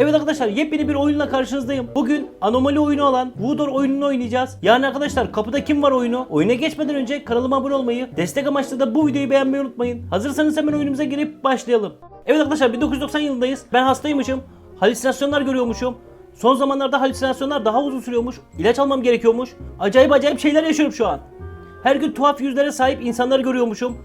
Evet arkadaşlar yepyeni bir oyunla karşınızdayım. Bugün anomali oyunu olan Voodoo oyununu oynayacağız. Yani arkadaşlar kapıda kim var oyunu? Oyuna geçmeden önce kanalıma abone olmayı, destek amaçlı da bu videoyu beğenmeyi unutmayın. Hazırsanız hemen oyunumuza girip başlayalım. Evet arkadaşlar 1990 yılındayız. Ben hastaymışım. Halüsinasyonlar görüyormuşum. Son zamanlarda halüsinasyonlar daha uzun sürüyormuş. İlaç almam gerekiyormuş. Acayip acayip şeyler yaşıyorum şu an. Her gün tuhaf yüzlere sahip insanları görüyormuşum.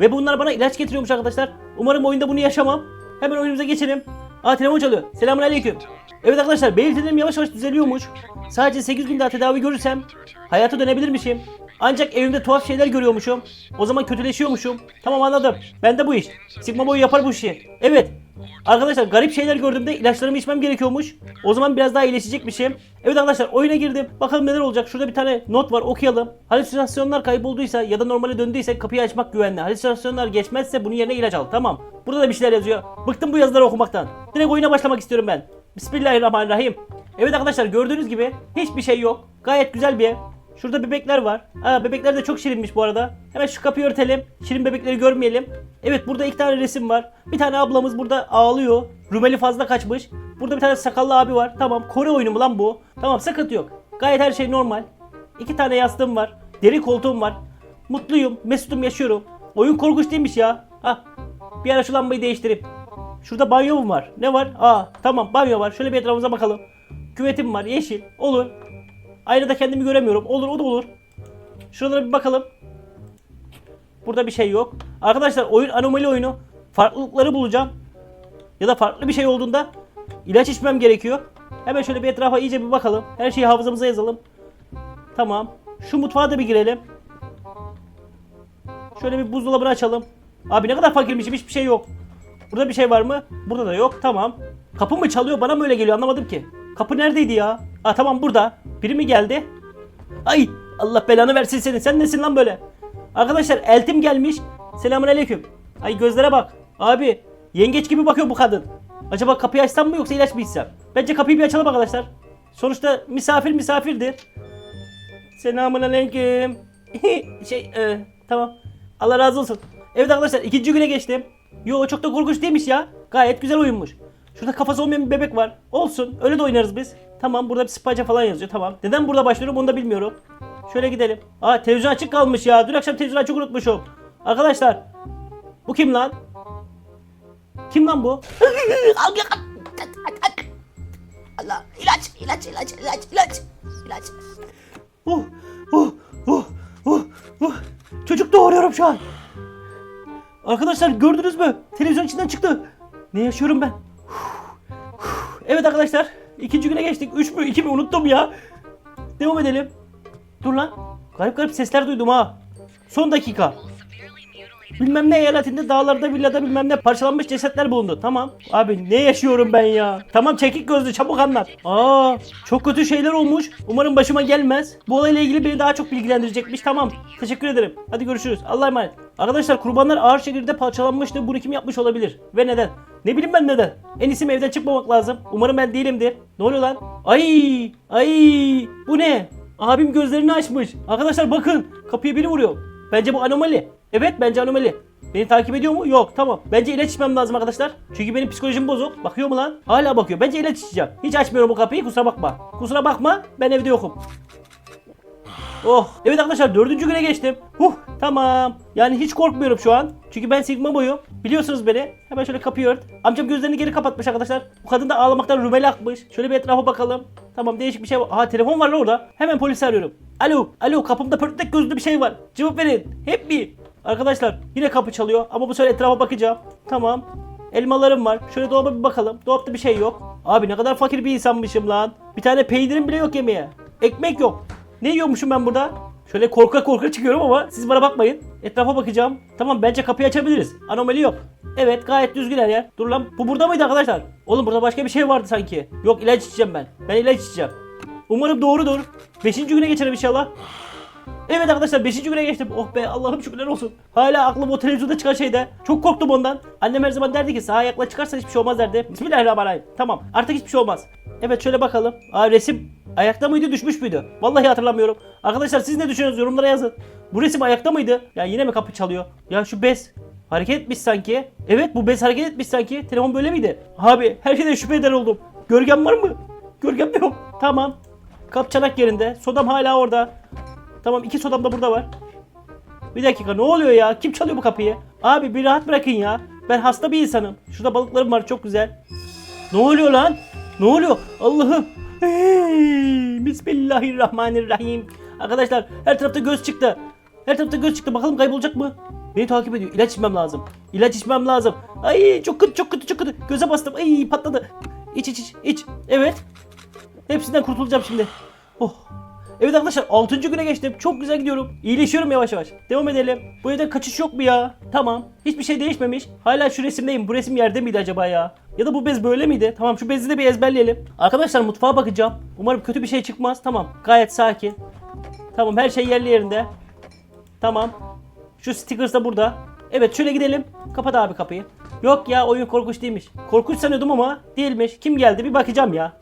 Ve bunlar bana ilaç getiriyormuş arkadaşlar. Umarım oyunda bunu yaşamam. Hemen oyunumuza geçelim. Aa telefon çalıyor. Selamun aleyküm. Evet arkadaşlar belirtilerim yavaş yavaş düzeliyormuş. Sadece 8 gün daha tedavi görürsem hayata dönebilirmişim. Ancak evimde tuhaf şeyler görüyormuşum. O zaman kötüleşiyormuşum. Tamam anladım. Ben de bu iş. Sigma boyu yapar bu işi. Evet. Arkadaşlar garip şeyler gördüğümde ilaçlarımı içmem gerekiyormuş. O zaman biraz daha iyileşecekmişim. Evet arkadaşlar oyuna girdim. Bakalım neler olacak. Şurada bir tane not var okuyalım. Halüsinasyonlar kaybolduysa ya da normale döndüyse kapıyı açmak güvenli. Halüsinasyonlar geçmezse bunun yerine ilaç al. Tamam. Burada da bir şeyler yazıyor. Bıktım bu yazıları okumaktan. Direkt oyuna başlamak istiyorum ben. Bismillahirrahmanirrahim. Evet arkadaşlar gördüğünüz gibi hiçbir şey yok. Gayet güzel bir ev. Şurada bebekler var. Aa, bebekler de çok şirinmiş bu arada. Hemen şu kapıyı örtelim. Şirin bebekleri görmeyelim. Evet burada iki tane resim var. Bir tane ablamız burada ağlıyor. Rumeli fazla kaçmış. Burada bir tane sakallı abi var. Tamam Kore oyunu mu lan bu? Tamam sıkıntı yok. Gayet her şey normal. İki tane yastığım var. Deri koltuğum var. Mutluyum. Mesut'um yaşıyorum. Oyun korkunç değilmiş ya. Ah. Bir ara şu lambayı değiştireyim. Şurada banyo mu var? Ne var? Aa tamam banyo var. Şöyle bir etrafımıza bakalım. Küvetim var yeşil. Olur. Aynada kendimi göremiyorum. Olur o da olur. Şuralara bir bakalım. Burada bir şey yok. Arkadaşlar oyun anomali oyunu. Farklılıkları bulacağım. Ya da farklı bir şey olduğunda ilaç içmem gerekiyor. Hemen şöyle bir etrafa iyice bir bakalım. Her şeyi hafızamıza yazalım. Tamam. Şu mutfağa da bir girelim. Şöyle bir buzdolabını açalım. Abi ne kadar fakirmişim hiçbir şey yok. Burada bir şey var mı? Burada da yok. Tamam. Kapı mı çalıyor? Bana mı öyle geliyor? Anlamadım ki. Kapı neredeydi ya? Aa tamam burada. Biri mi geldi? Ay Allah belanı versin senin. Sen nesin lan böyle? Arkadaşlar eltim gelmiş. Selamun aleyküm. Ay gözlere bak. Abi yengeç gibi bakıyor bu kadın. Acaba kapıyı açsam mı yoksa ilaç mı içsem? Bence kapıyı bir açalım arkadaşlar. Sonuçta misafir misafirdir. Selamun aleyküm. şey e, tamam. Allah razı olsun. Evet arkadaşlar ikinci güne geçtim. Yo çok da korkunç değilmiş ya. Gayet güzel oyunmuş. Şurada kafası olmayan bir bebek var. Olsun. Öyle de oynarız biz. Tamam burada bir spaca falan yazıyor. Tamam. Neden burada başlıyorum onu da bilmiyorum. Şöyle gidelim. Aa televizyon açık kalmış ya. Dün akşam televizyon açık unutmuşum. Arkadaşlar. Bu kim lan? Kim lan bu? Allah ilaç ilaç ilaç ilaç ilaç ilaç. Oh, oh, oh, oh, oh. Çocuk doğuruyorum şu an. Arkadaşlar gördünüz mü? Televizyon içinden çıktı. Ne yaşıyorum ben? Evet arkadaşlar. ikinci güne geçtik. Üç mü iki mi unuttum ya. Devam edelim. Dur lan. Garip garip sesler duydum ha. Son dakika. Bilmem ne eyaletinde dağlarda villada bilmem ne parçalanmış cesetler bulundu. Tamam. Abi ne yaşıyorum ben ya? Tamam çekik gözlü çabuk anlat. Aa çok kötü şeyler olmuş. Umarım başıma gelmez. Bu olayla ilgili beni daha çok bilgilendirecekmiş. Tamam. Teşekkür ederim. Hadi görüşürüz. Allah'a emanet. Arkadaşlar kurbanlar ağır şekilde parçalanmıştı. Bunu kim yapmış olabilir? Ve neden? Ne bileyim ben neden? En iyisi evden çıkmamak lazım. Umarım ben değilimdir. Ne oluyor lan? Ay! Ay! Bu ne? Abim gözlerini açmış. Arkadaşlar bakın. Kapıya biri vuruyor. Bence bu anomali. Evet bence anomali. Beni takip ediyor mu? Yok tamam. Bence ilaç içmem lazım arkadaşlar. Çünkü benim psikolojim bozuk. Bakıyor mu lan? Hala bakıyor. Bence ilaç içeceğim. Hiç açmıyorum bu kapıyı kusura bakma. Kusura bakma ben evde yokum. Oh. Evet arkadaşlar dördüncü güne geçtim. Huh tamam. Yani hiç korkmuyorum şu an. Çünkü ben Sigma boyum. Biliyorsunuz beni. Hemen şöyle kapıyı ört. Amcam gözlerini geri kapatmış arkadaşlar. Bu kadın da ağlamaktan rümeli akmış. Şöyle bir etrafa bakalım. Tamam değişik bir şey var. Aha telefon var orada. Hemen polisi arıyorum. Alo. Alo kapımda pörtlek gözlü bir şey var. Cevap verin. Hep mi? Arkadaşlar yine kapı çalıyor. Ama bu sefer etrafa bakacağım. Tamam. Elmalarım var. Şöyle dolaba bir bakalım. Dolapta bir şey yok. Abi ne kadar fakir bir insanmışım lan. Bir tane peynirim bile yok yemeğe. Ekmek yok. Ne yiyormuşum ben burada? Şöyle korka korka çıkıyorum ama siz bana bakmayın. Etrafa bakacağım. Tamam bence kapıyı açabiliriz. Anomali yok. Evet gayet düzgün her yer. Dur lan bu burada mıydı arkadaşlar? Oğlum burada başka bir şey vardı sanki. Yok ilaç içeceğim ben. Ben ilaç içeceğim. Umarım doğrudur. Beşinci güne geçerim inşallah. Evet arkadaşlar 5. güne geçtim. Oh be Allah'ım şükürler olsun. Hala aklım o televizyonda çıkan şeyde. Çok korktum ondan. Annem her zaman derdi ki sağ ayakla çıkarsan hiçbir şey olmaz derdi. Bismillahirrahmanirrahim. Tamam artık hiçbir şey olmaz. Evet şöyle bakalım. Aa resim ayakta mıydı düşmüş müydü? Vallahi hatırlamıyorum. Arkadaşlar siz ne düşünüyorsunuz yorumlara yazın. Bu resim ayakta mıydı? Ya yine mi kapı çalıyor? Ya şu bez hareket etmiş sanki. Evet bu bez hareket etmiş sanki. Telefon böyle miydi? Abi her şeyden şüphe eder oldum. Gölgem var mı? Gölgem yok. Tamam. Kap çanak yerinde. Sodam hala orada. Tamam iki sodam da burada var. Bir dakika ne oluyor ya? Kim çalıyor bu kapıyı? Abi bir rahat bırakın ya. Ben hasta bir insanım. Şurada balıklarım var çok güzel. Ne oluyor lan? Ne oluyor? Allah'ım. Hey, Bismillahirrahmanirrahim. Arkadaşlar her tarafta göz çıktı. Her tarafta göz çıktı. Bakalım kaybolacak mı? Beni takip ediyor. İlaç içmem lazım. İlaç içmem lazım. Ay çok kötü çok kötü çok kötü. Göze bastım. Ay patladı. İç iç iç iç. Evet. Hepsinden kurtulacağım şimdi. Oh. Evet arkadaşlar 6. güne geçtim. Çok güzel gidiyorum. İyileşiyorum yavaş yavaş. Devam edelim. Bu evden kaçış yok mu ya? Tamam. Hiçbir şey değişmemiş. Hala şu resimdeyim. Bu resim yerde miydi acaba ya? Ya da bu bez böyle miydi? Tamam şu bezi de bir ezberleyelim. Arkadaşlar mutfağa bakacağım. Umarım kötü bir şey çıkmaz. Tamam. Gayet sakin. Tamam her şey yerli yerinde. Tamam. Şu stickers da burada. Evet şöyle gidelim. Kapat abi kapıyı. Yok ya oyun korkunç değilmiş. Korkunç sanıyordum ama değilmiş. Kim geldi bir bakacağım ya.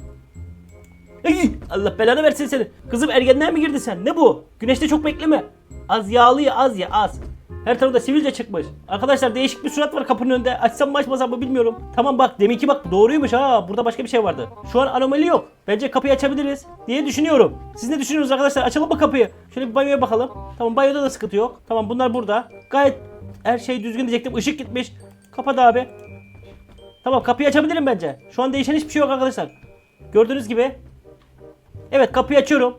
Ay, Allah belanı versin seni. Kızım ergenliğe mi girdin sen? Ne bu? Güneşte çok bekleme. Az yağlı ya az ya az. Her tarafta sivilce çıkmış. Arkadaşlar değişik bir surat var kapının önünde. Açsam mı açmasam mı bilmiyorum. Tamam bak deminki bak doğruymuş ha. Burada başka bir şey vardı. Şu an anomali yok. Bence kapıyı açabiliriz diye düşünüyorum. Siz ne düşünüyorsunuz arkadaşlar? Açalım mı kapıyı? Şöyle bir banyoya bakalım. Tamam banyoda da sıkıntı yok. Tamam bunlar burada. Gayet her şey düzgün diyecektim. Işık gitmiş. Kapat abi. Tamam kapıyı açabilirim bence. Şu an değişen hiçbir şey yok arkadaşlar. Gördüğünüz gibi Evet kapıyı açıyorum.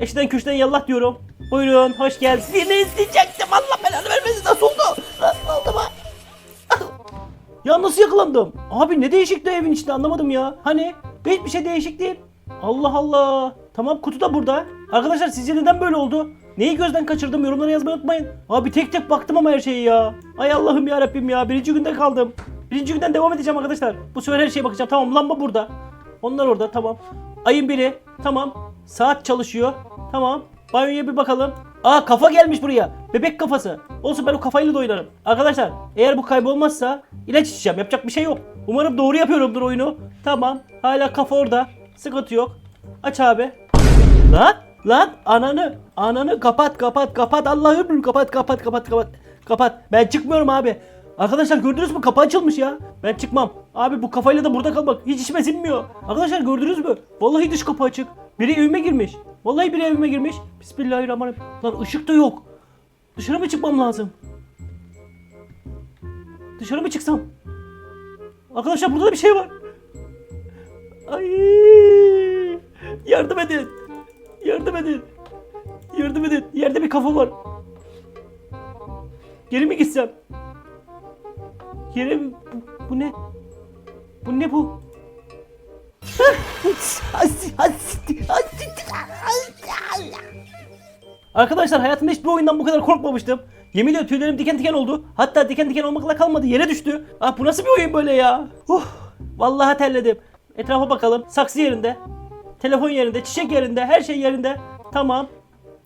Eşiden köşeden yallah diyorum. Buyurun hoş geldiniz. Seni isteyecektim Allah belanı vermesin nasıl oldu? Nasıl oldu bu? Ya nasıl yakalandım? Abi ne değişikti evin içinde anlamadım ya. Hani hiçbir şey değişik değil. Allah Allah. Tamam kutu da burada. Arkadaşlar sizce neden böyle oldu? Neyi gözden kaçırdım yorumlara yazmayı unutmayın. Abi tek tek baktım ama her şeyi ya. Ay Allah'ım ya Rabbim ya. Birinci günde kaldım. Birinci günden devam edeceğim arkadaşlar. Bu sefer her şeye bakacağım. Tamam lamba burada. Onlar orada tamam. Ayın biri. Tamam. Saat çalışıyor. Tamam. Banyoya bir bakalım. Aa kafa gelmiş buraya. Bebek kafası. Olsun ben o kafayla da oynarım. Arkadaşlar eğer bu kaybolmazsa ilaç içeceğim. Yapacak bir şey yok. Umarım doğru yapıyorumdur oyunu. Tamam. Hala kafa orada. Sıkıntı yok. Aç abi. Lan lan ananı ananı kapat kapat kapat Allah'ım kapat kapat kapat kapat kapat ben çıkmıyorum abi Arkadaşlar gördünüz mü? Kapı açılmış ya. Ben çıkmam. Abi bu kafayla da burada kalmak hiç içime sinmiyor. Arkadaşlar gördünüz mü? Vallahi dış kapı açık. Biri evime girmiş. Vallahi biri evime girmiş. Bismillahirrahmanirrahim. Lan ışık da yok. Dışarı mı çıkmam lazım? Dışarı mı çıksam? Arkadaşlar burada da bir şey var. Ay! Yardım edin. Yardım edin. Yardım edin. Yerde bir kafa var. Geri mi gitsem? Yere mi? Bu, bu ne? Bu ne bu? Arkadaşlar hayatımda hiçbir oyundan bu kadar korkmamıştım. Yemin ediyorum tüylerim diken diken oldu. Hatta diken diken olmakla kalmadı yere düştü. Ah bu nasıl bir oyun böyle ya? Uh, vallahi terledim. Etrafa bakalım. Saksı yerinde. Telefon yerinde, çiçek yerinde, her şey yerinde. Tamam.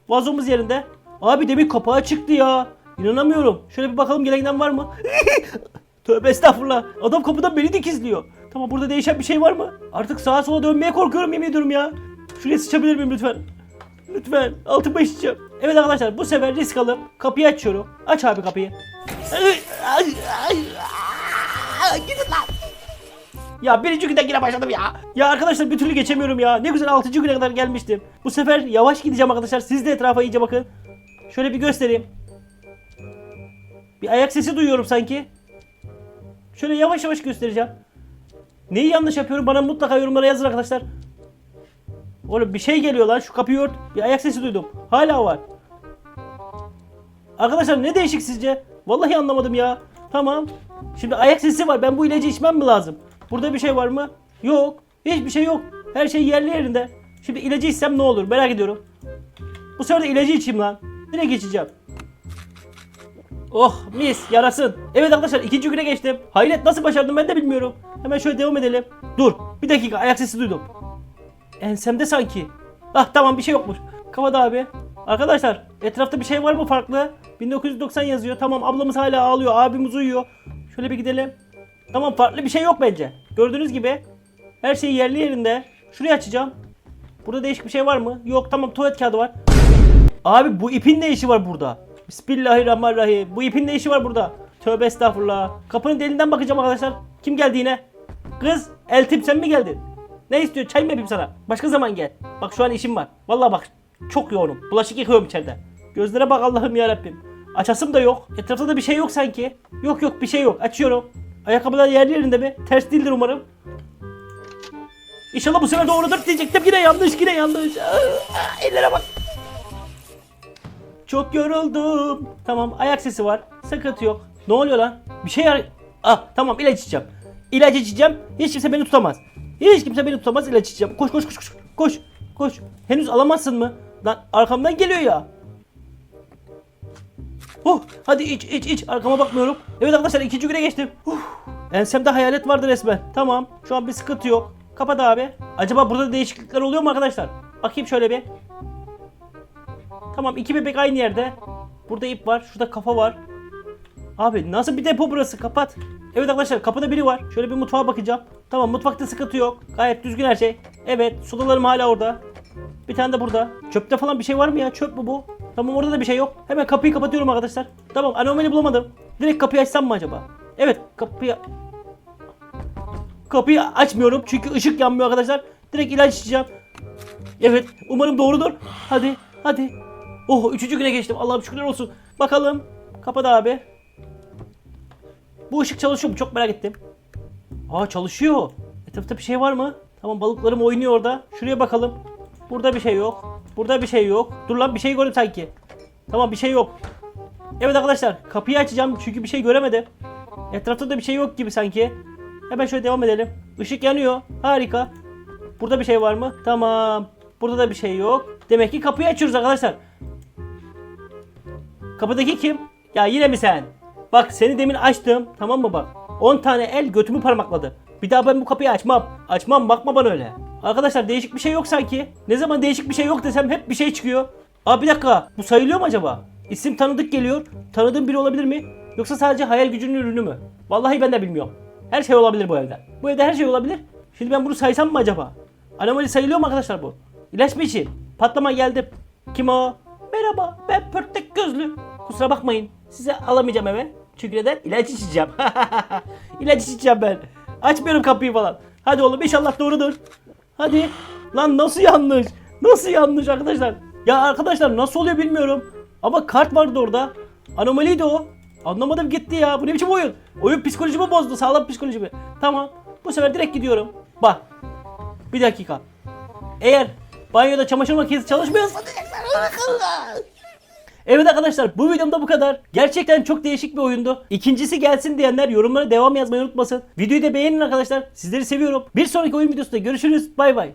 Vazomuz yerinde. Abi demin kapağı çıktı ya. İnanamıyorum. Şöyle bir bakalım gelen var mı? Tövbe estağfurullah. Adam kapıdan beni dikizliyor. Tamam burada değişen bir şey var mı? Artık sağa sola dönmeye korkuyorum yemin ediyorum ya. Şuraya sıçabilir miyim lütfen? Lütfen. Altıma işeceğim. Evet arkadaşlar bu sefer risk alıp kapıyı açıyorum. Aç abi kapıyı. Gidin lan. Ya birinci günden yine başladım ya. Ya arkadaşlar bir türlü geçemiyorum ya. Ne güzel altıncı güne kadar gelmiştim. Bu sefer yavaş gideceğim arkadaşlar. Siz de etrafa iyice bakın. Şöyle bir göstereyim. Bir ayak sesi duyuyorum sanki. Şöyle yavaş yavaş göstereceğim. Neyi yanlış yapıyorum bana mutlaka yorumlara yazın arkadaşlar. Oğlum bir şey geliyor lan şu kapıyı ört. Bir ayak sesi duydum. Hala var. Arkadaşlar ne değişik sizce? Vallahi anlamadım ya. Tamam. Şimdi ayak sesi var. Ben bu ilacı içmem mi lazım? Burada bir şey var mı? Yok. Hiçbir şey yok. Her şey yerli yerinde. Şimdi ilacı içsem ne olur? Merak ediyorum. Bu sefer de ilacı içeyim lan. Direkt geçeceğim. Oh mis yarasın. Evet arkadaşlar ikinci güne geçtim. Hayret nasıl başardım ben de bilmiyorum. Hemen şöyle devam edelim. Dur bir dakika ayak sesi duydum. Ensemde sanki. Ah tamam bir şey yokmuş. Kafada abi. Arkadaşlar etrafta bir şey var mı farklı? 1990 yazıyor. Tamam ablamız hala ağlıyor. Abimiz uyuyor. Şöyle bir gidelim. Tamam farklı bir şey yok bence. Gördüğünüz gibi her şey yerli yerinde. Şurayı açacağım. Burada değişik bir şey var mı? Yok tamam tuvalet kağıdı var. Abi bu ipin ne işi var burada? Bismillahirrahmanirrahim. Bu ipin ne işi var burada? Tövbe estağfurullah. Kapının deliğinden bakacağım arkadaşlar. Kim geldi yine? Kız, Eltip sen mi geldin? Ne istiyorsun? Çay mı yapayım sana? Başka zaman gel. Bak şu an işim var. Vallahi bak çok yoğunum. Bulaşık yıkıyorum içeride. Gözlere bak Allah'ım ya Rabbim. Açasım da yok. Etrafta da bir şey yok sanki. Yok yok bir şey yok. Açıyorum. Ayakkabılar yerli yerinde mi? Ters değildir umarım. İnşallah bu sefer doğrudur diyecektim. Yine yanlış yine yanlış. Aa, aa, ellere bak. Çok yoruldum. Tamam ayak sesi var. Sıkıntı yok. Ne oluyor lan? Bir şey ar- Ah tamam ilaç içeceğim. İlaç içeceğim. Hiç kimse beni tutamaz. Hiç kimse beni tutamaz ilaç içeceğim. Koş koş koş koş. Koş. Koş. Henüz alamazsın mı? Lan arkamdan geliyor ya. Oh hadi iç iç iç. Arkama bakmıyorum. Evet arkadaşlar ikinci güne geçtim. Uf, ensemde hayalet vardı resmen. Tamam. Şu an bir sıkıntı yok. Kapat abi. Acaba burada değişiklikler oluyor mu arkadaşlar? Bakayım şöyle bir. Tamam iki bebek aynı yerde. Burada ip var. Şurada kafa var. Abi nasıl bir depo burası? Kapat. Evet arkadaşlar kapıda biri var. Şöyle bir mutfağa bakacağım. Tamam mutfakta sıkıntı yok. Gayet düzgün her şey. Evet sudalarım hala orada. Bir tane de burada. Çöpte falan bir şey var mı ya? Çöp mü bu? Tamam orada da bir şey yok. Hemen kapıyı kapatıyorum arkadaşlar. Tamam anomali bulamadım. Direkt kapıyı açsam mı acaba? Evet kapıyı... Kapıyı açmıyorum çünkü ışık yanmıyor arkadaşlar. Direkt ilaç içeceğim. Evet umarım doğrudur. Hadi hadi. Oh üçüncü güne geçtim. Allah'ım şükürler olsun. Bakalım. Kapadı abi. Bu ışık çalışıyor mu? Çok merak ettim. Aa çalışıyor. Etrafta bir şey var mı? Tamam balıklarım oynuyor orada. Şuraya bakalım. Burada bir şey yok. Burada bir şey yok. Dur lan bir şey gördüm sanki. Tamam bir şey yok. Evet arkadaşlar kapıyı açacağım çünkü bir şey göremedim. Etrafta da bir şey yok gibi sanki. Hemen şöyle devam edelim. Işık yanıyor. Harika. Burada bir şey var mı? Tamam. Burada da bir şey yok. Demek ki kapıyı açıyoruz arkadaşlar. Kapıdaki kim? Ya yine mi sen? Bak seni demin açtım tamam mı bak. 10 tane el götümü parmakladı. Bir daha ben bu kapıyı açmam. Açmam bakma bana öyle. Arkadaşlar değişik bir şey yok sanki. Ne zaman değişik bir şey yok desem hep bir şey çıkıyor. Aa bir dakika bu sayılıyor mu acaba? İsim tanıdık geliyor. Tanıdığım biri olabilir mi? Yoksa sadece hayal gücünün ürünü mü? Vallahi ben de bilmiyorum. Her şey olabilir bu evde. Bu evde her şey olabilir. Şimdi ben bunu saysam mı acaba? Anomali sayılıyor mu arkadaşlar bu? İlaç mı için? Patlama geldim. Kim o? Merhaba ben pörtek gözlü. Kusura bakmayın. Size alamayacağım eve. Çünkü neden? İlaç içeceğim. İlaç içeceğim ben. Açmıyorum kapıyı falan. Hadi oğlum inşallah doğrudur. Hadi. Lan nasıl yanlış? Nasıl yanlış arkadaşlar? Ya arkadaşlar nasıl oluyor bilmiyorum. Ama kart vardı orada. Anomaliydi o. Anlamadım gitti ya. Bu ne biçim oyun? Oyun psikolojimi bozdu. Sağlam psikolojimi. Tamam. Bu sefer direkt gidiyorum. Bak. Bir dakika. Eğer banyoda çamaşır makinesi çalışmıyorsa Evet arkadaşlar bu videomda bu kadar. Gerçekten çok değişik bir oyundu. İkincisi gelsin diyenler yorumlara devam yazmayı unutmasın. Videoyu da beğenin arkadaşlar. Sizleri seviyorum. Bir sonraki oyun videosunda görüşürüz. Bay bay.